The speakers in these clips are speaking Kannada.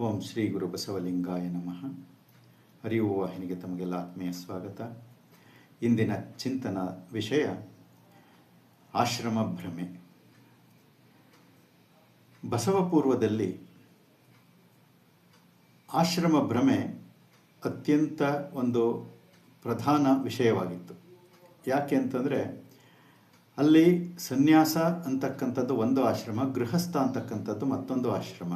ಓಂ ಶ್ರೀ ಗುರು ಬಸವಲಿಂಗಾಯ ನಮಃ. ಅರಿವು ವಾಹಿನಿಗೆ ತಮಗೆಲ್ಲ ಆತ್ಮೀಯ ಸ್ವಾಗತ. ಇಂದಿನ ಚಿಂತನ ವಿಷಯ ಆಶ್ರಮ ಭ್ರಮೆ. ಬಸವ ಪೂರ್ವದಲ್ಲಿ ಆಶ್ರಮ ಭ್ರಮೆ ಅತ್ಯಂತ ಒಂದು ಪ್ರಧಾನ ವಿಷಯವಾಗಿತ್ತು. ಯಾಕೆ ಅಂತಂದರೆ, ಅಲ್ಲಿ ಸನ್ಯಾಸ ಅಂತಕ್ಕಂಥದ್ದು ಒಂದು ಆಶ್ರಮ, ಗೃಹಸ್ಥ ಅಂತಕ್ಕಂಥದ್ದು ಮತ್ತೊಂದು ಆಶ್ರಮ.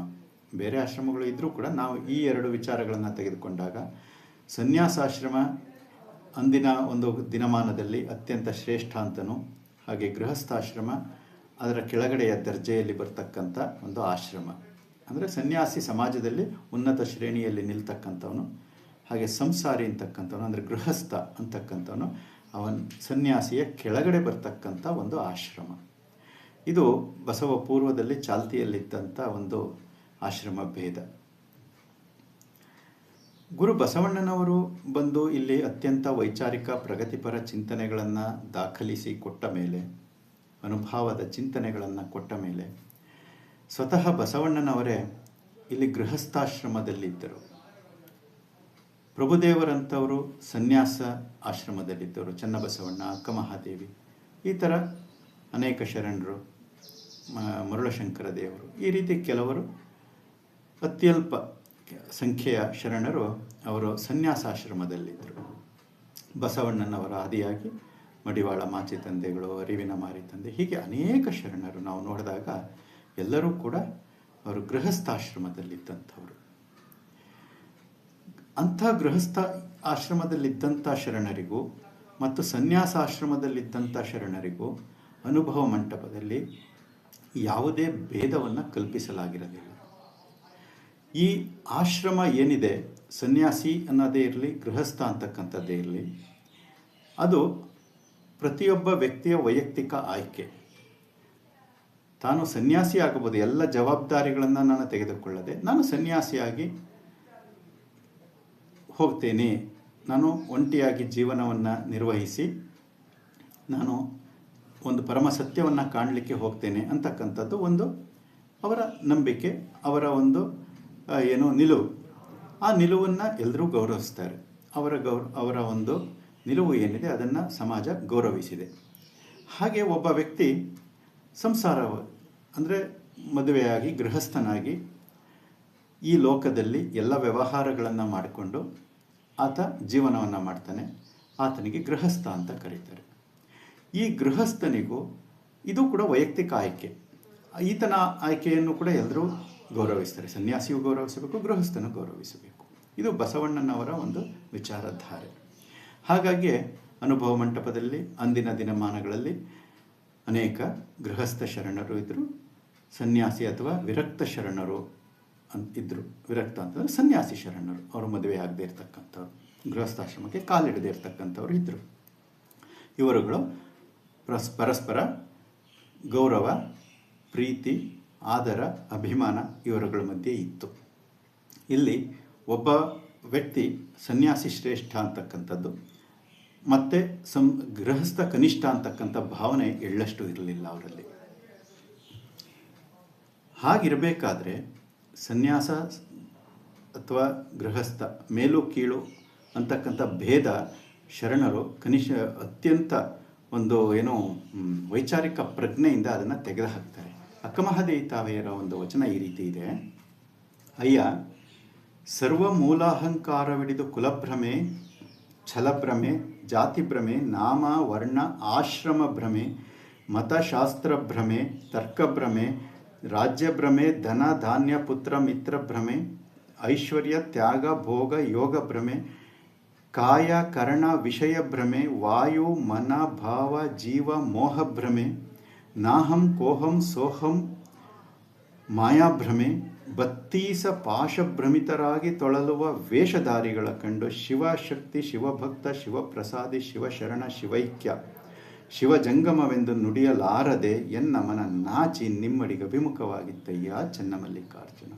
ಬೇರೆ ಆಶ್ರಮಗಳು ಇದ್ದರೂ ಕೂಡ ನಾವು ಈ ಎರಡು ವಿಚಾರಗಳನ್ನು ತೆಗೆದುಕೊಂಡಾಗ ಸನ್ಯಾಸಾಶ್ರಮ ಅಂದಿನ ಒಂದು ದಿನಮಾನದಲ್ಲಿ ಅತ್ಯಂತ ಶ್ರೇಷ್ಠ ಅಂತನು ಹಾಗೆ ಗೃಹಸ್ಥಾಶ್ರಮ ಅದರ ಕೆಳಗಡೆಯ ದರ್ಜೆಯಲ್ಲಿ ಬರ್ತಕ್ಕಂಥ ಒಂದು ಆಶ್ರಮ. ಅಂದರೆ ಸನ್ಯಾಸಿ ಸಮಾಜದಲ್ಲಿ ಉನ್ನತ ಶ್ರೇಣಿಯಲ್ಲಿ ನಿಲ್ತಕ್ಕಂಥವನು, ಹಾಗೆ ಸಂಸಾರಿ ಅಂತಕ್ಕಂಥವನು, ಅಂದರೆ ಗೃಹಸ್ಥ ಅಂತಕ್ಕಂಥವನು, ಅವನ ಸನ್ಯಾಸಿಯ ಕೆಳಗಡೆ ಬರ್ತಕ್ಕಂಥ ಒಂದು ಆಶ್ರಮ. ಇದು ಬಸವ ಪೂರ್ವದಲ್ಲಿ ಚಾಲ್ತಿಯಲ್ಲಿದ್ದಂಥ ಒಂದು ಆಶ್ರಮ ಭೇದ. ಗುರು ಬಸವಣ್ಣನವರು ಬಂದು ಇಲ್ಲಿ ಅತ್ಯಂತ ವೈಚಾರಿಕ ಪ್ರಗತಿಪರ ಚಿಂತನೆಗಳನ್ನು ದಾಖಲಿಸಿ ಕೊಟ್ಟ ಮೇಲೆ, ಅನುಭಾವದ ಚಿಂತನೆಗಳನ್ನು ಕೊಟ್ಟ ಮೇಲೆ ಸ್ವತಃ ಬಸವಣ್ಣನವರೇ ಇಲ್ಲಿ ಗೃಹಸ್ಥಾಶ್ರಮದಲ್ಲಿದ್ದರು. ಪ್ರಭುದೇವರಂಥವರು ಸನ್ಯಾಸ ಆಶ್ರಮದಲ್ಲಿದ್ದರು, ಚನ್ನಬಸವಣ್ಣ, ಅಕ್ಕಮಹಾದೇವಿ, ಈ ಥರ ಅನೇಕ ಶರಣರು ಮರುಳಶಂಕರ ದೇವರು. ಈ ರೀತಿ ಕೆಲವರು ಅತ್ಯಲ್ಪ ಸಂಖ್ಯೆಯ ಶರಣರು ಅವರು ಸನ್ಯಾಸಾಶ್ರಮದಲ್ಲಿದ್ದರು. ಬಸವಣ್ಣನವರ ಆದಿಯಾಗಿ ಮಡಿವಾಳ ಮಾಚಿ ತಂದೆಗಳು, ಅರಿವಿನ ಮಾರಿ ತಂದೆ, ಹೀಗೆ ಅನೇಕ ಶರಣರು ನಾವು ನೋಡಿದಾಗ ಎಲ್ಲರೂ ಕೂಡ ಅವರು ಗೃಹಸ್ಥಾಶ್ರಮದಲ್ಲಿದ್ದಂಥವರು. ಅಂಥ ಗೃಹಸ್ಥ ಆಶ್ರಮದಲ್ಲಿದ್ದಂಥ ಶರಣರಿಗೂ ಮತ್ತು ಸನ್ಯಾಸಾಶ್ರಮದಲ್ಲಿದ್ದಂಥ ಶರಣರಿಗೂ ಅನುಭವ ಮಂಟಪದಲ್ಲಿ ಯಾವುದೇ ಭೇದವನ್ನು ಕಲ್ಪಿಸಲಾಗಿರಲಿಲ್ಲ. ಈ ಆಶ್ರಮ ಏನಿದೆ, ಸನ್ಯಾಸಿ ಅನ್ನೋದೇ ಇರಲಿ, ಗೃಹಸ್ಥ ಅಂತಕ್ಕಂಥದ್ದೇ ಇರಲಿ, ಅದು ಪ್ರತಿಯೊಬ್ಬ ವ್ಯಕ್ತಿಯ ವೈಯಕ್ತಿಕ ಆಯ್ಕೆ. ತಾನು ಸನ್ಯಾಸಿ ಆಗಬಹುದು, ಎಲ್ಲ ಜವಾಬ್ದಾರಿಗಳನ್ನು ನಾನು ತೆಗೆದುಕೊಳ್ಳದೆ, ನಾನು ಸನ್ಯಾಸಿಯಾಗಿ ಹೋಗ್ತೇನೆ, ನಾನು ಒಂಟಿಯಾಗಿ ಜೀವನವನ್ನು ನಿರ್ವಹಿಸಿ, ನಾನು ಒಂದು ಪರಮ ಸತ್ಯವನ್ನು ಕಾಣಲಿಕ್ಕೆ ಹೋಗ್ತೇನೆ ಅಂತಕ್ಕಂಥದ್ದು ಒಂದು ಅವರ ನಂಬಿಕೆ, ಅವರ ಒಂದು ಏನು, ನಿಲುವು. ಆ ನಿಲುವನ್ನು ಎಲ್ಲರೂ ಗೌರವಿಸ್ತಾರೆ. ಅವರ ಗೌರ, ಅವರ ಒಂದು ನಿಲುವು ಏನಿದೆ, ಅದನ್ನು ಸಮಾಜ ಗೌರವಿಸಿದೆ. ಹಾಗೆ ಒಬ್ಬ ವ್ಯಕ್ತಿ ಸಂಸಾರ ಅಂದರೆ ಮದುವೆಯಾಗಿ, ಗೃಹಸ್ಥನಾಗಿ, ಈ ಲೋಕದಲ್ಲಿ ಎಲ್ಲ ವ್ಯವಹಾರಗಳನ್ನು ಮಾಡಿಕೊಂಡು ಆತ ಜೀವನವನ್ನು ಮಾಡ್ತಾನೆ. ಆತನಿಗೆ ಗೃಹಸ್ಥ ಅಂತ ಕರೀತಾರೆ. ಈ ಗೃಹಸ್ಥನಿಗೂ ಇದು ಕೂಡ ವೈಯಕ್ತಿಕ ಆಯ್ಕೆ. ಈತನ ಆಯ್ಕೆಯನ್ನು ಕೂಡ ಎಲ್ಲರೂ ಗೌರವಿಸ್ತಾರೆ. ಸನ್ಯಾಸಿಯು ಗೌರವಿಸಬೇಕು, ಗೃಹಸ್ಥನು ಗೌರವಿಸಬೇಕು. ಇದು ಬಸವಣ್ಣನವರ ಒಂದು ವಿಚಾರಧಾರೆ. ಹಾಗಾಗಿ ಅನುಭವ ಮಂಟಪದಲ್ಲಿ, ಅಂದಿನ ದಿನಮಾನಗಳಲ್ಲಿ ಅನೇಕ ಗೃಹಸ್ಥ ಶರಣರು ಇದ್ದರು ಸನ್ಯಾಸಿ ಅಥವಾ ವಿರಕ್ತ ಶರಣರು ಅಂತ ಇದ್ದರು ವಿರಕ್ತ ಅಂತಂದರೆ ಸನ್ಯಾಸಿ ಶರಣರು. ಅವರು ಮದುವೆ ಆಗದೇ ಇರತಕ್ಕಂಥವ್ರು. ಗೃಹಸ್ಥಾಶ್ರಮಕ್ಕೆ ಕಾಲಿಡದೇ ಇರತಕ್ಕಂಥವ್ರು ಇದ್ದರು ಇವರುಗಳು ಪರಸ್, ಪರಸ್ಪರ ಗೌರವ, ಪ್ರೀತಿ ಆದರ, ಅಭಿಮಾನ ಇವರುಗಳ ಮಧ್ಯೆ ಇತ್ತು. ಇಲ್ಲಿ ಒಬ್ಬ ವ್ಯಕ್ತಿ ಸನ್ಯಾಸಿ ಶ್ರೇಷ್ಠ ಅಂತಕ್ಕಂಥದ್ದು. ಮತ್ತು ಸಂ, ಗೃಹಸ್ಥ ಕನಿಷ್ಠ ಅಂತಕ್ಕಂಥ ಭಾವನೆ ಎಳ್ಳಷ್ಟು ಇರಲಿಲ್ಲ ಅವರಲ್ಲಿ. ಹಾಗಿರಬೇಕಾದ್ರೆ ಸನ್ಯಾಸ ಅಥವಾ ಗೃಹಸ್ಥ ಮೇಲು ಕೀಳು ಅಂತಕ್ಕಂಥ ಭೇದ ಶರಣರು ಕನಿಷ್ಠ ಅತ್ಯಂತ ಒಂದು ಏನೋ ವೈಚಾರಿಕ ಪ್ರಜ್ಞೆಯಿಂದ ಅದನ್ನು ತೆಗೆದುಹಾಕ್ತಾರೆ. ಅಕ್ಕಮಹಾದೇವಿ ತಾವೆಯರ ಒಂದು ವಚನ ಈ ರೀತಿ ಇದೆ. ಅಯ್ಯ ಸರ್ವ ಮೂಲಾಹಂಕಾರವಿಡಿದು ಕುಲಭ್ರಮೆ, ಛಲಭ್ರಮೆ, ಜಾತಿಭ್ರಮೆ, ನಾಮ, ವರ್ಣ ಆಶ್ರಮ ಭ್ರಮೆ ಮತಶಾಸ್ತ್ರ ಭ್ರಮೆ ತರ್ಕಭ್ರಮೆ, ರಾಜ್ಯಭ್ರಮೆ, ಧನ, ಧಾನ್ಯ, ಪುತ್ರ ಮಿತ್ರ ಭ್ರಮೆ ಐಶ್ವರ್ಯ, ತ್ಯಾಗ, ಭೋಗ ಯೋಗ ಭ್ರಮೆ ಕಾಯ, ಕರ್ಣ ವಿಷಯ ಭ್ರಮೆ ವಾಯು, ಮನ, ಭಾವ, ಜೀವ ಮೋಹ ಭ್ರಮೆ ನಾಹಂ ಕೋಹಂ ಸೋಹಂ ಮಾಯಾಭ್ರಮೆ ಬತ್ತೀಸ ಪಾಶಭ್ರಮಿತರಾಗಿ ತೊಳಲುವ ವೇಷಧಾರಿಗಳ ಕಂಡು ಶಿವಶಕ್ತಿ, ಶಿವಭಕ್ತ, ಶಿವಪ್ರಸಾದಿ, ಶಿವಶರಣ, ಶಿವೈಕ್ಯ. ಶಿವಜಂಗಮವೆಂದು ನುಡಿಯಲಾರದೆ ಎನ್ನ ಮನ ನಾಚಿ ನಿಮ್ಮಡಿಗೆ ಅಭಿಮುಖವಾಗಿದ್ದಯ್ಯ ಚೆನ್ನಮಲ್ಲಿಕಾರ್ಜುನ.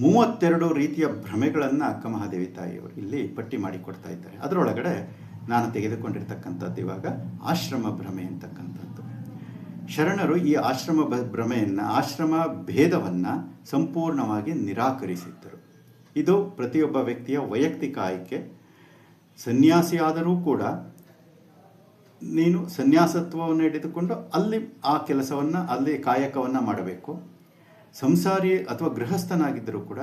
ಮೂವತ್ತೆರಡು ರೀತಿಯ ಭ್ರಮೆಗಳನ್ನು ಅಕ್ಕಮಹಾದೇವಿ ತಾಯಿಯವರು ಇಲ್ಲಿ ಪಟ್ಟಿ ಮಾಡಿಕೊಡ್ತಾ ಇದ್ದಾರೆ. ಅದರೊಳಗಡೆ ನಾನು ತೆಗೆದುಕೊಂಡಿರ್ತಕ್ಕಂಥದ್ದು ಇವಾಗ ಆಶ್ರಮ ಭ್ರಮೆ ಅಂತಕ್ಕಂಥದ್ದು. ಶರಣರು ಈ ಆಶ್ರಮ ಭ್ರಮೆಯನ್ನು, ಆಶ್ರಮ ಭೇದವನ್ನು ಸಂಪೂರ್ಣವಾಗಿ ನಿರಾಕರಿಸಿದ್ದರು. ಇದು ಪ್ರತಿಯೊಬ್ಬ ವ್ಯಕ್ತಿಯ ವೈಯಕ್ತಿಕ ಆಯ್ಕೆ. ಸನ್ಯಾಸಿಯಾದರೂ ಕೂಡ ನೀನು ಸನ್ಯಾಸತ್ವವನ್ನು ಹಿಡಿದುಕೊಂಡು ಅಲ್ಲಿ ಆ ಕೆಲಸವನ್ನು, ಅಲ್ಲಿ ಕಾಯಕವನ್ನು ಮಾಡಬೇಕು. ಸಂಸಾರಿ ಅಥವಾ ಗೃಹಸ್ಥನಾಗಿದ್ದರೂ ಕೂಡ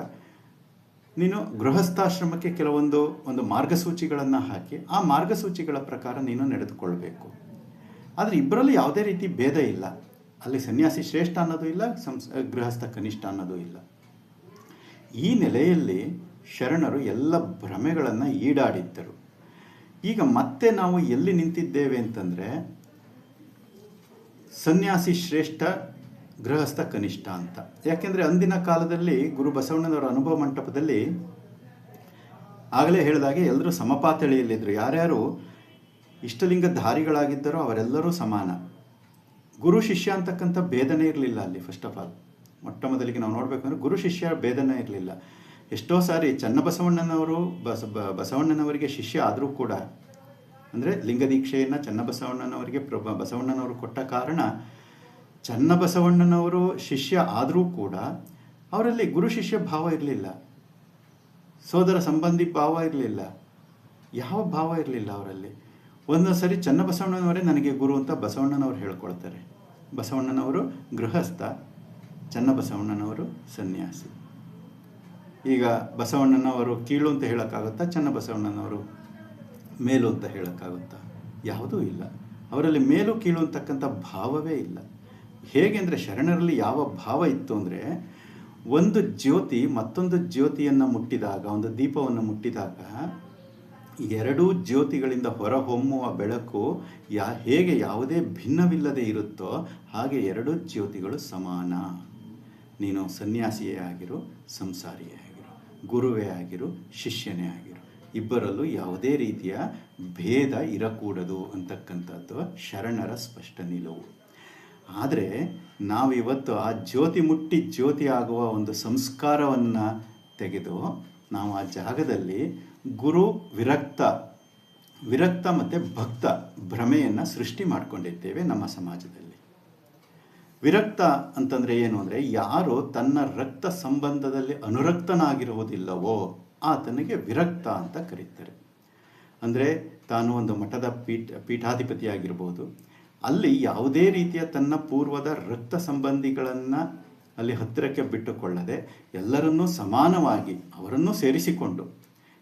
ನೀನು ಗೃಹಸ್ಥಾಶ್ರಮಕ್ಕೆ ಕೆಲವೊಂದು, ಒಂದು ಮಾರ್ಗಸೂಚಿಗಳನ್ನು ಹಾಕಿ, ಆ ಮಾರ್ಗಸೂಚಿಗಳ ಪ್ರಕಾರ ನೀನು ನಡೆದುಕೊಳ್ಬೇಕು. ಆದರೆ ಇಬ್ಬರಲ್ಲಿ ಯಾವುದೇ ರೀತಿ ಭೇದ ಇಲ್ಲ. ಅಲ್ಲಿ ಸನ್ಯಾಸಿ ಶ್ರೇಷ್ಠ ಅನ್ನೋದು ಇಲ್ಲ, ಸಂಸ್, ಗೃಹಸ್ಥ ಕನಿಷ್ಠ ಅನ್ನೋದು ಇಲ್ಲ. ಈ ನೆಲೆಯಲ್ಲಿ ಶರಣರು ಎಲ್ಲ ಭ್ರಮೆಗಳನ್ನು ಈಡಾಡಿದ್ದರು. ಈಗ ಮತ್ತೆ ನಾವು ಎಲ್ಲಿ ನಿಂತಿದ್ದೇವೆ ಅಂತಂದರೆ, ಸನ್ಯಾಸಿ ಶ್ರೇಷ್ಠ ಗೃಹಸ್ಥ ಕನಿಷ್ಠ ಅಂತ. ಯಾಕೆಂದರೆ ಅಂದಿನ ಕಾಲದಲ್ಲಿ ಗುರು ಬಸವಣ್ಣನವರ ಅನುಭವ ಮಂಟಪದಲ್ಲಿ ಆಗಲೇ ಹೇಳಿದಾಗೆ ಎಲ್ಲರೂ ಸಮಪಾತಳಿಯಲ್ಲಿದ್ದರು. ಯಾರ್ಯಾರು ಇಷ್ಟಲಿಂಗ ಧಾರಿಗಳಾಗಿದ್ದರೋ ಅವರೆಲ್ಲರೂ ಸಮಾನ. ಗುರು ಶಿಷ್ಯ ಅಂತಕ್ಕಂಥ ಭೇದನೆ ಇರಲಿಲ್ಲ ಅಲ್ಲಿ ಫಸ್ಟ್ ಆಫ್ ಆಲ್ ಮೊಟ್ಟ ಮೊದಲಿಗೆ ನಾವು ನೋಡಬೇಕಂದ್ರೆ ಗುರು ಶಿಷ್ಯ ಭೇದನೆ ಇರಲಿಲ್ಲ. ಎಷ್ಟೋ ಸಾರಿ ಚನ್ನಬಸವಣ್ಣನವರು ಬಸ ಬಸವಣ್ಣನವರಿಗೆ ಶಿಷ್ಯ ಆದರೂ ಕೂಡ, ಅಂದರೆ ಲಿಂಗದೀಕ್ಷೆಯನ್ನು ಚನ್ನಬಸವಣ್ಣನವರಿಗೆ ಪ್ರ ಬಸವಣ್ಣನವರು ಕೊಟ್ಟ ಕಾರಣ ಚನ್ನಬಸವಣ್ಣನವರು ಶಿಷ್ಯ ಆದರೂ ಕೂಡ ಅವರಲ್ಲಿ ಗುರು ಶಿಷ್ಯ ಭಾವ ಇರಲಿಲ್ಲ. ಸೋದರ ಸಂಬಂಧಿ ಭಾವ ಇರಲಿಲ್ಲ. ಯಾವ ಭಾವ ಇರಲಿಲ್ಲ ಅವರಲ್ಲಿ? ಒಂದೊಂದು ಸರಿ ಚನ್ನಬಸವಣ್ಣನವರೇ ನನಗೆ ಗುರು ಅಂತ ಬಸವಣ್ಣನವರು ಹೇಳ್ಕೊಳ್ತಾರೆ. ಬಸವಣ್ಣನವರು ಗೃಹಸ್ಥ, ಚನ್ನಬಸವಣ್ಣನವರು ಸನ್ಯಾಸಿ. ಈಗ ಬಸವಣ್ಣನವರು ಕೀಳು ಅಂತ ಹೇಳೋಕ್ಕಾಗುತ್ತಾ, ಚನ್ನಬಸವಣ್ಣನವರು ಮೇಲು ಅಂತ ಹೇಳೋಕ್ಕಾಗುತ್ತಾ? ಯಾವುದೂ ಇಲ್ಲ. ಅವರಲ್ಲಿ ಮೇಲು ಕೀಳು ಅಂತಕ್ಕಂಥ ಭಾವವೇ ಇಲ್ಲ. ಹೇಗೆ ಅಂದರೆ ಶರಣರಲ್ಲಿ ಯಾವ ಭಾವ ಇತ್ತು ಅಂದರೆ ಒಂದು ಜ್ಯೋತಿ ಮತ್ತೊಂದು ಜ್ಯೋತಿಯನ್ನು ಮುಟ್ಟಿದಾಗ, ಒಂದು ದೀಪವನ್ನು ಮುಟ್ಟಿದಾಗ ಎರಡೂ ಜ್ಯೋತಿಗಳಿಂದ ಹೊರಹೊಮ್ಮುವ ಬೆಳಕು ಯಾ, ಹೇಗೆ ಯಾವುದೇ ಭಿನ್ನವಿಲ್ಲದೆ ಇರುತ್ತೋ ಹಾಗೆ ಎರಡು ಜ್ಯೋತಿಗಳು ಸಮಾನ. ನೀನು ಸನ್ಯಾಸಿಯೇ ಆಗಿರು, ಸಂಸಾರಿಯೇ ಆಗಿರು, ಗುರುವೇ ಆಗಿರು, ಶಿಷ್ಯನೇ ಆಗಿರು. ಇಬ್ಬರಲ್ಲೂ ಯಾವುದೇ ರೀತಿಯ ಭೇದ ಇರಕೂಡದು ಅಂತಕ್ಕಂಥದ್ದು ಶರಣರ ಸ್ಪಷ್ಟ ನಿಲುವು. ಆದರೆ ನಾವಿವತ್ತು ಆ ಜ್ಯೋತಿ ಮುಟ್ಟಿ ಜ್ಯೋತಿ ಆಗುವ ಒಂದು ಸಂಸ್ಕಾರವನ್ನು ತೆಗೆದು ನಾವು ಆ ಜಾಗದಲ್ಲಿ ಗುರು ವಿರಕ್ತ ವಿರಕ್ತ ಮತ್ತು ಭಕ್ತ ಭ್ರಮೆಯನ್ನು ಸೃಷ್ಟಿ ಮಾಡಿಕೊಂಡಿದ್ದೇವೆ ನಮ್ಮ ಸಮಾಜದಲ್ಲಿ. ವಿರಕ್ತ ಅಂತಂದರೆ ಏನು ಅಂದರೆ ಯಾರು ತನ್ನ ರಕ್ತ ಸಂಬಂಧದಲ್ಲಿ ಅನುರಕ್ತನಾಗಿರುವುದಿಲ್ಲವೋ ಆತನಿಗೆ ವಿರಕ್ತ ಅಂತ ಕರೀತಾರೆ. ಅಂದರೆ ತಾನು ಒಂದು ಮಠದ ಪೀಠ, ಪೀಠಾಧಿಪತಿಯಾಗಿರ್ಬೋದು ಅಲ್ಲಿ ಯಾವುದೇ ರೀತಿಯ ತನ್ನ ಪೂರ್ವದ ರಕ್ತ ಸಂಬಂಧಿಗಳನ್ನು ಅಲ್ಲಿ ಹತ್ತಿರಕ್ಕೆ ಬಿಟ್ಟುಕೊಳ್ಳದೆ ಎಲ್ಲರನ್ನೂ ಸಮಾನವಾಗಿ, ಅವರನ್ನು ಸೇರಿಸಿಕೊಂಡು,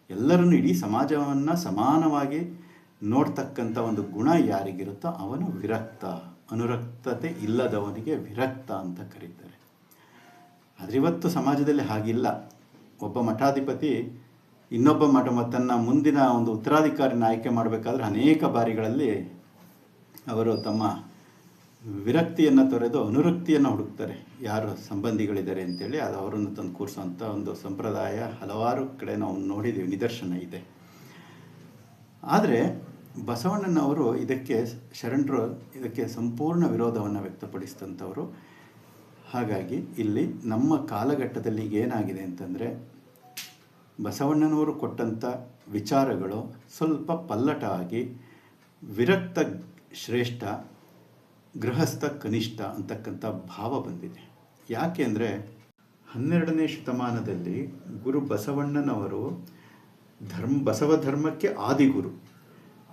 ಎಲ್ಲರನ್ನು ಇಡೀ ಸಮಾಜವನ್ನು ಸಮಾನವಾಗಿ ನೋಡ್ತಕ್ಕಂಥ ಒಂದು ಗುಣ ಯಾರಿಗಿರುತ್ತೋ ಅವನು ವಿರಕ್ತ, ಅನುರಕ್ತತೆ ಇಲ್ಲದವನಿಗೆ ವಿರಕ್ತ ಅಂತ ಕರೀತಾರೆ. ಆದರೆ ಇವತ್ತು ಸಮಾಜದಲ್ಲಿ ಹಾಗಿಲ್ಲ. ಒಬ್ಬ ಮಠಾಧಿಪತಿ ಇನ್ನೊಬ್ಬ ಮಠ ತನ್ನ ಮುಂದಿನ ಒಂದು ಉತ್ತರಾಧಿಕಾರಿನ ಆಯ್ಕೆ ಮಾಡಬೇಕಾದ್ರೆ ಅನೇಕ ಬಾರಿಗಳಲ್ಲಿ ಅವರು ತಮ್ಮ ವಿರಕ್ತಿಯನ್ನು ತೊರೆದು ಅನುರಕ್ತಿಯನ್ನು ಹುಡುಕ್ತಾರೆ. ಯಾರು ಸಂಬಂಧಿಗಳಿದ್ದಾರೆ ಅಂತೇಳಿ, ಅದು ಅವರನ್ನು ತಂದು ಕೂರಿಸುವಂಥ ಒಂದು ಸಂಪ್ರದಾಯ ಹಲವಾರು ಕಡೆ ನಾವು ನೋಡಿದ್ದೀವಿ ನಿದರ್ಶನ ಇದೆ. ಆದರೆ ಬಸವಣ್ಣನವರು ಇದಕ್ಕೆ ಶರಣರು ಇದಕ್ಕೆ ಸಂಪೂರ್ಣ ವಿರೋಧವನ್ನು ವ್ಯಕ್ತಪಡಿಸಿದಂಥವರು ಹಾಗಾಗಿ ಇಲ್ಲಿ ನಮ್ಮ ಕಾಲಘಟ್ಟದಲ್ಲಿ ಏನಾಗಿದೆ ಅಂತಂದರೆ, ಬಸವಣ್ಣನವರು ಕೊಟ್ಟಂಥ ವಿಚಾರಗಳು ಸ್ವಲ್ಪ ಪಲ್ಲಟ ಆಗಿ ವಿರಕ್ತ ಶ್ರೇಷ್ಠ, ಗೃಹಸ್ಥ, ಕನಿಷ್ಠ ಅಂತಕ್ಕಂಥ ಭಾವ ಬಂದಿದೆ. ಯಾಕೆ ಅಂದರೆ ಹನ್ನೆರಡನೇ ಶತಮಾನದಲ್ಲಿ ಗುರು ಬಸವಣ್ಣನವರು ಧರ್ಮ, ಬಸವ ಧರ್ಮಕ್ಕೆ ಆದಿಗುರು.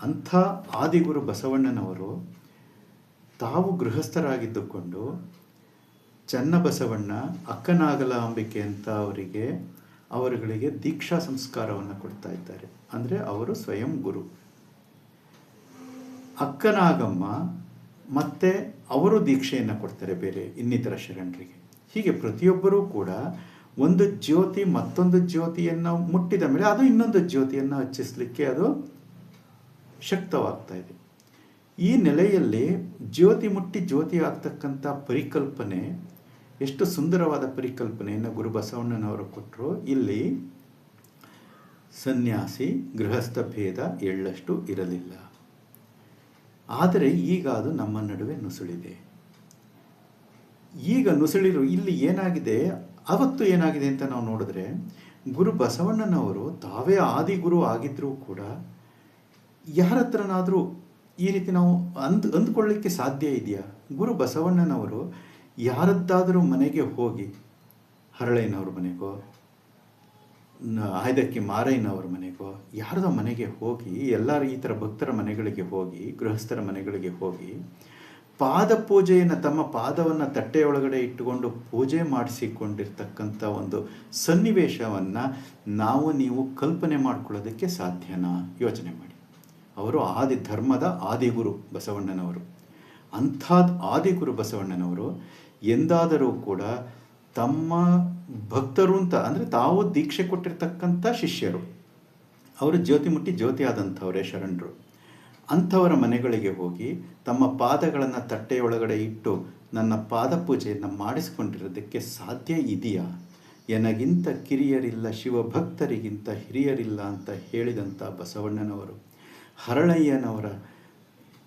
ಅಂಥ ಆದಿಗುರು ಬಸವಣ್ಣನವರು ತಾವು ಗೃಹಸ್ಥರಾಗಿದ್ದುಕೊಂಡು ಚನ್ನಬಸವಣ್ಣ ಅಕ್ಕನಾಗಲಾಂಬಿಕೆ ಅಂತ ಅವರಿಗೆ, ಅವರುಗಳಿಗೆ ದೀಕ್ಷಾ ಸಂಸ್ಕಾರವನ್ನು ಕೊಡ್ತಾ ಇದ್ದಾರೆ. ಅಂದರೆ ಅವರು ಸ್ವಯಂ ಗುರು. ಅಕ್ಕನಾಗಮ್ಮ ಮತ್ತೆ ಅವರು ದೀಕ್ಷೆಯನ್ನು ಕೊಡ್ತಾರೆ ಬೇರೆ ಇನ್ನಿತರ ಶರಣರಿಗೆ. ಹೀಗೆ ಪ್ರತಿಯೊಬ್ಬರೂ ಕೂಡ ಒಂದು ಜ್ಯೋತಿ ಮತ್ತೊಂದು ಜ್ಯೋತಿಯನ್ನು ಮುಟ್ಟಿದ ಮೇಲೆ ಅದು ಇನ್ನೊಂದು ಜ್ಯೋತಿಯನ್ನು ಹಚ್ಚಿಸ್ಲಿಕ್ಕೆ ಅದು ಶಕ್ತವಾಗ್ತಾ ಇದೆ. ಈ ನೆಲೆಯಲ್ಲಿ ಜ್ಯೋತಿ ಮುಟ್ಟಿ ಜ್ಯೋತಿ ಆಗ್ತಕ್ಕಂಥ ಪರಿಕಲ್ಪನೆ, ಎಷ್ಟು ಸುಂದರವಾದ ಪರಿಕಲ್ಪನೆಯನ್ನು ಗುರು ಬಸವಣ್ಣನವರು ಕೊಟ್ಟರು ಇಲ್ಲಿ ಸನ್ಯಾಸಿ ಗೃಹಸ್ಥ ಭೇದ ಎಳ್ಳಷ್ಟು ಇರಲಿಲ್ಲ. ಆದರೆ ಈಗ ಅದು ನಮ್ಮ ನಡುವೆ ನುಸುಳಿದೆ. ಈಗ ನುಸುಳಿರು ಇಲ್ಲಿ ಏನಾಗಿದೆ? ಅವತ್ತು ಏನಾಗಿದೆ ಅಂತ ನಾವು ನೋಡಿದ್ರೆ, ಗುರು ಬಸವಣ್ಣನವರು ತಾವೇ ಆದಿಗುರು ಆಗಿದ್ರೂ ಕೂಡ ಯಾರ ಹತ್ರನಾದರೂ ಈ ರೀತಿ ನಾವು ಅಂದ್, ಅಂದ್ಕೊಳ್ಳಿಕ್ಕೆ ಸಾಧ್ಯ ಇದೆಯಾ? ಗುರು ಬಸವಣ್ಣನವರು ಯಾರದ್ದಾದರೂ ಮನೆಗೆ ಹೋಗಿ ಹರಳಯ್ಯನವ್ರ ಮನೆಗೋ ಆಯ್ದಕ್ಕಿ ಮಾರಯ್ಯನವ್ರ ಮನೆಗೋ, ಯಾರದ ಮನೆಗೆ ಹೋಗಿ, ಎಲ್ಲರ ಈ ಥರ ಭಕ್ತರ ಮನೆಗಳಿಗೆ ಹೋಗಿ, ಗೃಹಸ್ಥರ ಮನೆಗಳಿಗೆ ಹೋಗಿ, ಪಾದ ಪೂಜೆಯನ್ನು ತಮ್ಮ ಪಾದವನ್ನು ತಟ್ಟೆಯೊಳಗಡೆ ಇಟ್ಟುಕೊಂಡು ಪೂಜೆ ಮಾಡಿಸಿಕೊಂಡಿರ್ತಕ್ಕಂಥ ಒಂದು ಸನ್ನಿವೇಶವನ್ನು ನಾವು ನೀವು ಕಲ್ಪನೆ ಮಾಡಿಕೊಳ್ಳೋದಕ್ಕೆ ಸಾಧ್ಯನಾ? ಯೋಚನೆ ಮಾಡಿ. ಅವರು ಆದಿ ಧರ್ಮದ ಆದಿಗುರು ಬಸವಣ್ಣನವರು. ಅಂಥ ಆದಿಗುರು ಬಸವಣ್ಣನವರು, ಎಂದಾದರೂ ಕೂಡ ತಮ್ಮ ಭಕ್ತರು ಅಂತ, ಅಂದರೆ ತಾವು ದೀಕ್ಷೆ ಕೊಟ್ಟಿರ್ತಕ್ಕಂಥ ಶಿಷ್ಯರು. ಅವರು ಜ್ಯೋತಿ ಮುಟ್ಟಿ ಜ್ಯೋತಿ ಶರಣರು. ಅಂಥವರ ಮನೆಗಳಿಗೆ ಹೋಗಿ ತಮ್ಮ ಪಾದಗಳನ್ನು ತಟ್ಟೆಯೊಳಗಡೆ ಇಟ್ಟು ನನ್ನ ಪಾದ ಪೂಜೆಯನ್ನು ಮಾಡಿಸಿಕೊಂಡಿರೋದಕ್ಕೆ ಸಾಧ್ಯ ಇದೆಯಾ? ಎನಗಿಂತ ಕಿರಿಯರಿಲ್ಲ, ಶಿವಭಕ್ತರಿಗಿಂತ ಹಿರಿಯರಿಲ್ಲ ಅಂತ ಹೇಳಿದಂಥ ಬಸವಣ್ಣನವರು, ಹರಳಯ್ಯನವರ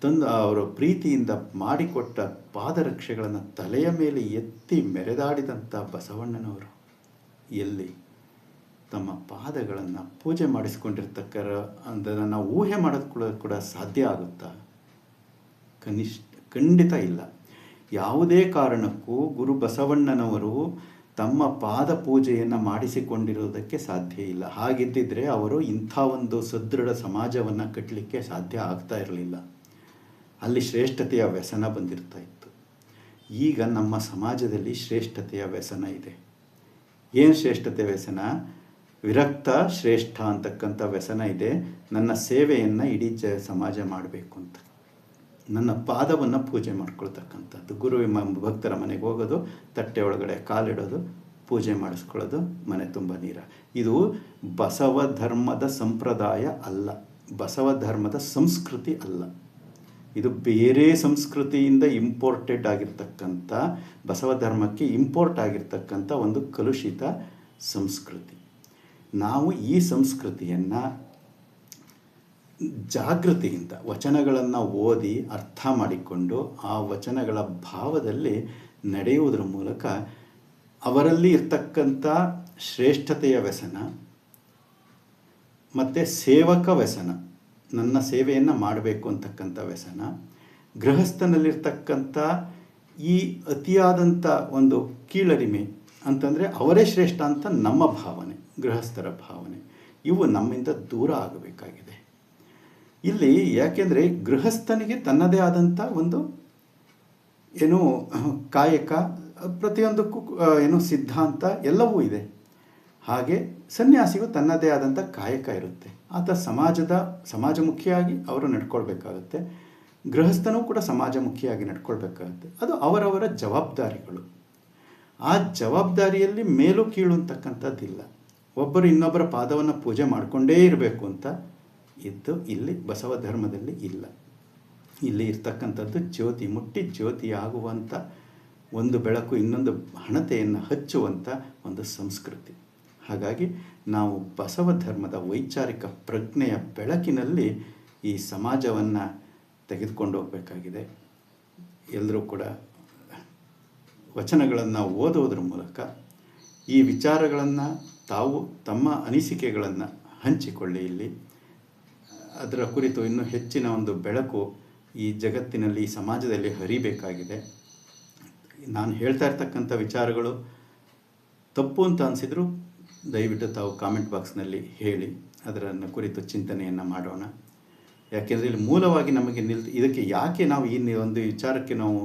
ತಂದು ಅವರ ಪ್ರೀತಿಯಿಂದ ಮಾಡಿಕೊಟ್ಟ ಪಾದರಕ್ಷೆಗಳನ್ನು ತಲೆಯ ಮೇಲೆ ಎತ್ತಿ ಮೆರೆದಾಡಿದಂಥ ಬಸವಣ್ಣನವರು. ಎಲ್ಲಿ ತಮ್ಮ ಪಾದಗಳನ್ನು ಪೂಜೆ ಮಾಡಿಸ್ಕೊಂಡಿರ್ತಕ್ಕರ ಅಂದರೆ ಊಹೆ ಮಾಡೋದು ಕೂಡ ಸಾಧ್ಯ ಆಗುತ್ತಾ? ಕನಿಷ್ಠ, ಖಂಡಿತ ಇಲ್ಲ. ಯಾವುದೇ ಕಾರಣಕ್ಕೂ ಗುರು ಬಸವಣ್ಣನವರು ತಮ್ಮ ಪಾದ ಪೂಜೆಯನ್ನು ಮಾಡಿಸಿಕೊಂಡಿರೋದಕ್ಕೆ ಸಾಧ್ಯ ಇಲ್ಲ. ಹಾಗಿದ್ದಿದ್ರೆ ಅವರು ಇಂಥ ಒಂದು ಸದೃಢ ಸಮಾಜವನ್ನು ಕಟ್ಟಲಿಕ್ಕೆ ಸಾಧ್ಯ ಆಗ್ತಾ ಇರಲಿಲ್ಲ. ಅಲ್ಲಿ ಶ್ರೇಷ್ಠತೆಯ ವ್ಯಸನ ಬಂದಿರ್ತಾ ಇತ್ತು. ಈಗ ನಮ್ಮ ಸಮಾಜದಲ್ಲಿ ಶ್ರೇಷ್ಠತೆಯ ವ್ಯಸನ ಇದೆ. ಏನು ಶ್ರೇಷ್ಠತೆ ವ್ಯಸನ? ವಿರಕ್ತ, ಶ್ರೇಷ್ಠ ಅಂತಕ್ಕಂಥ ವ್ಯಸನ ಇದೆ. ನನ್ನ ಸೇವೆಯನ್ನು ಇಡೀ ಜ ಸಮಾಜ ಮಾಡಬೇಕು ಅಂತ. ನನ್ನ ಪಾದವನ್ನು ಪೂಜೆ ಮಾಡ್ಕೊಳ್ತಕ್ಕಂಥದ್ದು. ಗುರು ಭಕ್ತರ ಮನೆಗೆ ಹೋಗೋದು, ತಟ್ಟೆ ಒಳಗಡೆ ಕಾಲಿಡೋದು, ಪೂಜೆ ಮಾಡಿಸ್ಕೊಳ್ಳೋದು, ಮನೆ ತುಂಬ ನೀರ. ಇದು ಬಸವ ಧರ್ಮದ ಸಂಪ್ರದಾಯ ಅಲ್ಲ. ಬಸವ ಧರ್ಮದ ಸಂಸ್ಕೃತಿ ಅಲ್ಲ. ಇದು ಬೇರೆ ಸಂಸ್ಕೃತಿಯಿಂದ ಇಂಪೋರ್ಟೆಡ್ ಆಗಿರ್ತಕ್ಕಂಥ ಬಸವ ಧರ್ಮಕ್ಕೆ ಇಂಪೋರ್ಟ್ ಆಗಿರ್ತಕ್ಕಂಥ ಒಂದು ಕಲುಷಿತ ಸಂಸ್ಕೃತಿ. ನಾವು ಈ ಸಂಸ್ಕೃತಿಯನ್ನು ಜಾಗೃತಿಯಿಂದ ವಚನಗಳನ್ನು ಓದಿ ಅರ್ಥ ಮಾಡಿಕೊಂಡು ಆ ವಚನಗಳ ಭಾವದಲ್ಲಿ ನಡೆಯುವುದರ ಮೂಲಕ ಅವರಲ್ಲಿ ಇರ್ತಕ್ಕಂಥ ಶ್ರೇಷ್ಠತೆಯ ವ್ಯಸನ ಮತ್ತು ಸೇವಕ ವ್ಯಸನ ನನ್ನ ಸೇವೆಯನ್ನು ಮಾಡಬೇಕು ಅಂತಕ್ಕಂಥ ವ್ಯಸನ. ಗೃಹಸ್ಥನಲ್ಲಿರ್ತಕ್ಕಂಥ ಈ ಅತಿಯಾದಂಥ ಒಂದು ಕೀಳರಿಮೆ ಅಂತಂದರೆ ಅವರೇ ಶ್ರೇಷ್ಠ ಅಂತ ನಮ್ಮ ಭಾವನೆ, ಗೃಹಸ್ಥರ ಭಾವನೆ. ಇವು ನಮ್ಮಿಂದ ದೂರ ಆಗಬೇಕಾಗಿದೆ. ಇಲ್ಲಿ ಯಾಕೆಂದರೆ ಗೃಹಸ್ಥನಿಗೆ ತನ್ನದೇ ಆದಂಥ ಒಂದು ಏನು ಕಾಯಕ, ಪ್ರತಿಯೊಂದಕ್ಕೂ ಏನು ಸಿದ್ಧಾಂತ ಎಲ್ಲವೂ ಇದೆ. ಹಾಗೆ ಸನ್ಯಾಸಿಗೂ ತನ್ನದೇ ಆದಂಥ ಕಾಯಕ ಇರುತ್ತೆ. ಆತ ಸಮಾಜದ ಸಮಾಜಮುಖಿಯಾಗಿ ಅವರು ನಡ್ಕೊಳ್ಬೇಕಾಗುತ್ತೆ. ಗೃಹಸ್ಥನೂ ಕೂಡ ಸಮಾಜಮುಖಿಯಾಗಿ ನಡ್ಕೊಳ್ಬೇಕಾಗುತ್ತೆ. ಅದು ಅವರವರ ಜವಾಬ್ದಾರಿಗಳು. ಆ ಜವಾಬ್ದಾರಿಯಲ್ಲಿ ಮೇಲು ಕೀಳು ಅಂತಕ್ಕಂಥದ್ದಿಲ್ಲ. ಒಬ್ಬರು ಇನ್ನೊಬ್ಬರ ಪಾದವನ್ನು ಪೂಜೆ ಮಾಡಿಕೊಂಡೇ ಇರಬೇಕು ಅಂತ ಇದ್ದು ಇಲ್ಲಿ ಬಸವ ಧರ್ಮದಲ್ಲಿ ಇಲ್ಲ. ಇಲ್ಲಿ ಇರ್ತಕ್ಕಂಥದ್ದು ಜ್ಯೋತಿ, ಮುಟ್ಟಿ ಜ್ಯೋತಿ ಆಗುವಂಥ ಒಂದು ಬೆಳಕು, ಇನ್ನೊಂದು ಹಣತೆಯನ್ನು ಹಚ್ಚುವಂಥ ಒಂದು ಸಂಸ್ಕೃತಿ. ಹಾಗಾಗಿ ನಾವು ಬಸವ ಧರ್ಮದ ವೈಚಾರಿಕ ಪ್ರಜ್ಞೆಯ ಬೆಳಕಿನಲ್ಲಿ ಈ ಸಮಾಜವನ್ನು ತೆಗೆದುಕೊಂಡು ಹೋಗಬೇಕಾಗಿದೆ. ಎಲ್ಲರೂ ಕೂಡ ವಚನಗಳನ್ನು ಓದುವುದರ ಮೂಲಕ ಈ ವಿಚಾರಗಳನ್ನು ತಾವು ತಮ್ಮ ಅನಿಸಿಕೆಗಳನ್ನು ಹಂಚಿಕೊಳ್ಳಿ ಇಲ್ಲಿ. ಅದರ ಕುರಿತು ಇನ್ನೂ ಹೆಚ್ಚಿನ ಒಂದು ಬೆಳಕು ಈ ಜಗತ್ತಿನಲ್ಲಿ, ಈ ಸಮಾಜದಲ್ಲಿ ಹರಿಬೇಕಾಗಿದೆ. ನಾನು ಹೇಳ್ತಾ ಇರ್ತಕ್ಕಂಥ ವಿಚಾರಗಳು ತಪ್ಪು ಅಂತ ಅನಿಸಿದ್ರು ದಯವಿಟ್ಟು ತಾವು ಕಾಮೆಂಟ್ ಬಾಕ್ಸ್ನಲ್ಲಿ ಹೇಳಿ ಅದರನ್ನು ಕುರಿತು ಚಿಂತನೆಯನ್ನು ಮಾಡೋಣ. ಯಾಕೆಂದರೆ ಇಲ್ಲಿ ಮೂಲವಾಗಿ ನಮಗೆ ನಿಲ್, ಇದಕ್ಕೆ ಯಾಕೆ ನಾವು ಈ ಒಂದು ವಿಚಾರಕ್ಕೆ ನಾವು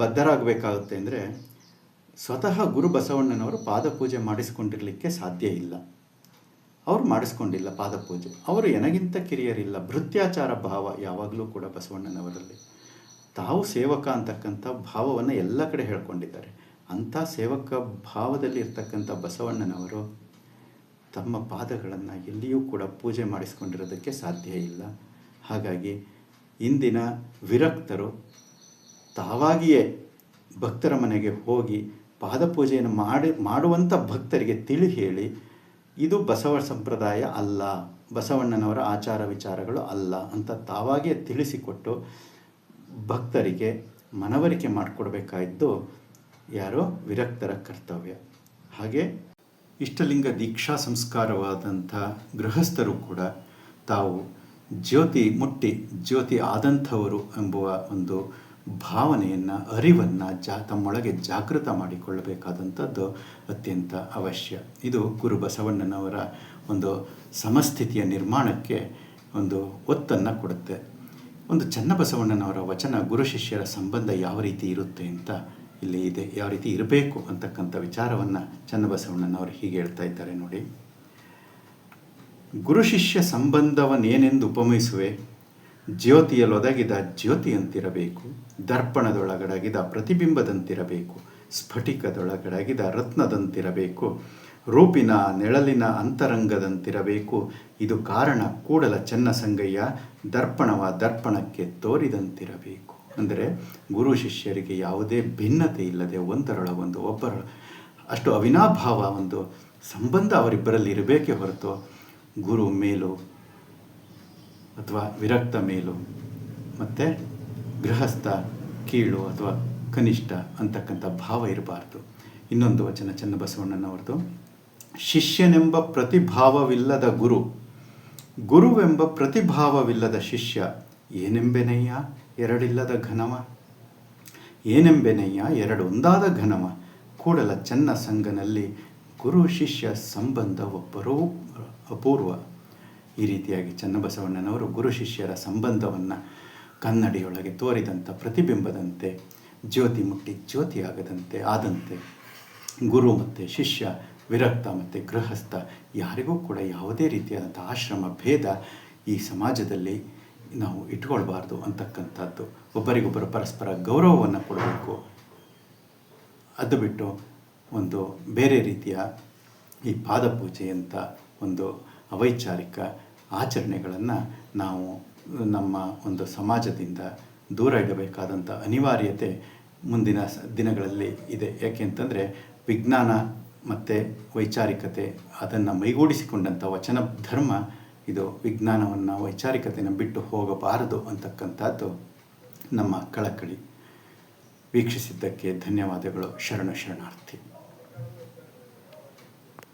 ಬದ್ಧರಾಗಬೇಕಾಗುತ್ತೆ ಅಂದರೆ ಸ್ವತಃ ಗುರು ಬಸವಣ್ಣನವರು ಪಾದಪೂಜೆ ಮಾಡಿಸಿಕೊಂಡಿರಲಿಕ್ಕೆ ಸಾಧ್ಯ ಇಲ್ಲ. ಅವರು ಮಾಡಿಸ್ಕೊಂಡಿಲ್ಲ ಪಾದಪೂಜೆ. ಅವರು ಎನಗಿಂತ ಕಿರಿಯರಿಲ್ಲ. ಭೃತ್ಯಾಚಾರ ಭಾವ ಯಾವಾಗಲೂ ಕೂಡ ಬಸವಣ್ಣನವರಲ್ಲಿ. ತಾವು ಸೇವಕ ಅಂತಕ್ಕಂಥ ಭಾವವನ್ನು ಎಲ್ಲ ಕಡೆ ಹೇಳ್ಕೊಂಡಿದ್ದಾರೆ. ಅಂಥ ಸೇವಕ ಭಾವದಲ್ಲಿ ಇರ್ತಕ್ಕಂಥ ಬಸವಣ್ಣನವರು ತಮ್ಮ ಪಾದಗಳನ್ನು ಎಲ್ಲಿಯೂ ಕೂಡ ಪೂಜೆ ಮಾಡಿಸ್ಕೊಂಡಿರೋದಕ್ಕೆ ಸಾಧ್ಯ ಇಲ್ಲ. ಹಾಗಾಗಿ ಇಂದಿನ ವಿರಕ್ತರು ತಾವಾಗಿಯೇ ಭಕ್ತರ ಮನೆಗೆ ಹೋಗಿ ಪಾದಪೂಜೆಯನ್ನು ಮಾಡಿ, ಮಾಡುವಂಥ ಭಕ್ತರಿಗೆ ತಿಳಿ ಹೇಳಿ, ಇದು ಬಸವ ಸಂಪ್ರದಾಯ ಅಲ್ಲ, ಬಸವಣ್ಣನವರ ಆಚಾರ ವಿಚಾರಗಳು ಅಲ್ಲ ಅಂತ ತಾವಾಗಿಯೇ ತಿಳಿಸಿಕೊಟ್ಟು ಭಕ್ತರಿಗೆ ಮನವರಿಕೆ ಮಾಡಿಕೊಡ್ಬೇಕಾದ್ದು ಯಾರೋ? ವಿರಕ್ತರ ಕರ್ತವ್ಯ. ಹಾಗೆ ಇಷ್ಟಲಿಂಗ ದೀಕ್ಷಾ ಸಂಸ್ಕಾರವಾದಂಥ ಗೃಹಸ್ಥರು ಕೂಡ ತಾವು ಜ್ಯೋತಿ ಮುಟ್ಟಿ, ಜ್ಯೋತಿ ಆದಂಥವರು ಎಂಬುವ ಒಂದು ಭಾವನೆಯನ್ನು, ಅರಿವನ್ನು ಜಾ ತಮ್ಮೊಳಗೆ ಜಾಗೃತ ಮಾಡಿಕೊಳ್ಳಬೇಕಾದಂಥದ್ದು ಅತ್ಯಂತ ಅವಶ್ಯ. ಇದು ಗುರು ಬಸವಣ್ಣನವರ ಒಂದು ಸಮಸ್ಥಿತಿಯ ನಿರ್ಮಾಣಕ್ಕೆ ಒಂದು ಒತ್ತನ್ನು ಕೊಡುತ್ತೆ. ಒಂದು ಚನ್ನಬಸವಣ್ಣನವರ ವಚನ ಗುರು ಶಿಷ್ಯರ ಸಂಬಂಧ ಯಾವ ರೀತಿ ಇರುತ್ತೆ ಅಂತ ಇಲ್ಲಿ ಇದೆ. ಯಾವ ರೀತಿ ಇರಬೇಕು ಅಂತಕ್ಕಂಥ ವಿಚಾರವನ್ನು ಚನ್ನಬಸವಣ್ಣನವರು ಹೀಗೆ ಹೇಳ್ತಾ ಇದ್ದಾರೆ ನೋಡಿ. ಗುರು ಶಿಷ್ಯ ಸಂಬಂಧವನ್ನೇನೆಂದು ಉಪಮಿಸುವೆ. ಜ್ಯೋತಿಯಲ್ಲೊದಗಿದ ಜ್ಯೋತಿಯಂತಿರಬೇಕು. ದರ್ಪಣದೊಳಗಡಗಿದ ಪ್ರತಿಬಿಂಬದಂತಿರಬೇಕು. ಸ್ಫಟಿಕದೊಳಗಡಗಿದ ರತ್ನದಂತಿರಬೇಕು. ರೂಪಿನ ನೆಳಲಿನ ಅಂತರಂಗದಂತಿರಬೇಕು. ಇದು ಕಾರಣ ಕೂಡಲ ಚೆನ್ನ ಸಂಗಯ್ಯ ದರ್ಪಣವ ದರ್ಪಣಕ್ಕೆ ತೋರಿದಂತಿರಬೇಕು. ಅಂದರೆ ಗುರು ಶಿಷ್ಯರಿಗೆ ಯಾವುದೇ ಭಿನ್ನತೆ ಇಲ್ಲದೆ ಒಂದರೊಳಗೊಂದು ಒಬ್ಬರ ಅಷ್ಟು ಅವಿನಾಭಾವ ಒಂದು ಸಂಬಂಧ ಅವರಿಬ್ಬರಲ್ಲಿ ಇರಬೇಕೇ ಹೊರತು ಗುರು ಮೇಲು ಅಥವಾ ವಿರಕ್ತ ಮೇಲು ಮತ್ತು ಗೃಹಸ್ಥ, ಕೀಳು ಅಥವಾ ಕನಿಷ್ಠ ಅಂತಕ್ಕಂಥ ಭಾವ ಇರಬಾರ್ದು. ಇನ್ನೊಂದು ವಚನ ಚನ್ನಬಸವಣ್ಣನವರದು, ಶಿಷ್ಯನೆಂಬ ಪ್ರತಿಭಾವವಿಲ್ಲದ ಗುರು, ಗುರುವೆಂಬ ಪ್ರತಿಭಾವವಿಲ್ಲದ ಶಿಷ್ಯ ಏನೆಂಬೆನಯ್ಯ? ಎರಡಿಲ್ಲದ ಘನವ? ಏನೆಂಬೆನಯ್ಯ ಎರಡು ಒಂದಾದ ಘನವ? ಕೂಡಲ ಚನ್ನ ಸಂಘನಲ್ಲಿ ಗುರು ಶಿಷ್ಯ ಸಂಬಂಧ ಒಬ್ಬರೂ ಅಪೂರ್ವ. ಈ ರೀತಿಯಾಗಿ ಚನ್ನಬಸವಣ್ಣನವರು ಗುರು ಶಿಷ್ಯರ ಸಂಬಂಧವನ್ನು ಕನ್ನಡಿಯೊಳಗೆ ತೋರಿದಂಥ ಪ್ರತಿಬಿಂಬದಂತೆ, ಜ್ಯೋತಿ ಮುಟ್ಟಿ ಜ್ಯೋತಿಯಾಗದಂತೆ ಆದಂತೆ, ಗುರು ಮತ್ತು ಶಿಷ್ಯ, ವಿರಕ್ತ ಮತ್ತು ಗೃಹಸ್ಥ, ಯಾರಿಗೂ ಕೂಡ ಯಾವುದೇ ರೀತಿಯಾದಂಥ ಆಶ್ರಮ, ಭೇದ ಈ ಸಮಾಜದಲ್ಲಿ ನಾವು ಇಟ್ಕೊಳ್ಬಾರ್ದು ಅಂತಕ್ಕಂಥದ್ದು. ಒಬ್ಬರಿಗೊಬ್ಬರು ಪರಸ್ಪರ ಗೌರವವನ್ನು ಕೊಡಬೇಕು. ಅದು ಬಿಟ್ಟು ಒಂದು ಬೇರೆ ರೀತಿಯ ಈ ಪಾದಪೂಜೆಯಂಥ ಒಂದು ಅವೈಚಾರಿಕ ಆಚರಣೆಗಳನ್ನು ನಾವು ನಮ್ಮ ಒಂದು ಸಮಾಜದಿಂದ ದೂರ ಇಡಬೇಕಾದಂಥ ಅನಿವಾರ್ಯತೆ ಮುಂದಿನ ದಿನಗಳಲ್ಲಿ ಇದೆ. ಯಾಕೆಂತಂದರೆ ವಿಜ್ಞಾನ ಮತ್ತು ವೈಚಾರಿಕತೆ ಅದನ್ನು ಮೈಗೂಡಿಸಿಕೊಂಡಂಥ ವಚನ ಧರ್ಮ ಇದು ವಿಜ್ಞಾನವನ್ನು ವೈಚಾರಿಕತೆಯನ್ನು ಬಿಟ್ಟು ಹೋಗಬಾರದು ಅಂತಕ್ಕಂಥದ್ದು ನಮ್ಮ ಕಳಕಳಿ. ವೀಕ್ಷಿಸಿದ್ದಕ್ಕೆ ಧನ್ಯವಾದಗಳು. ಶರಣ ಶರಣಾರ್ಥಿ.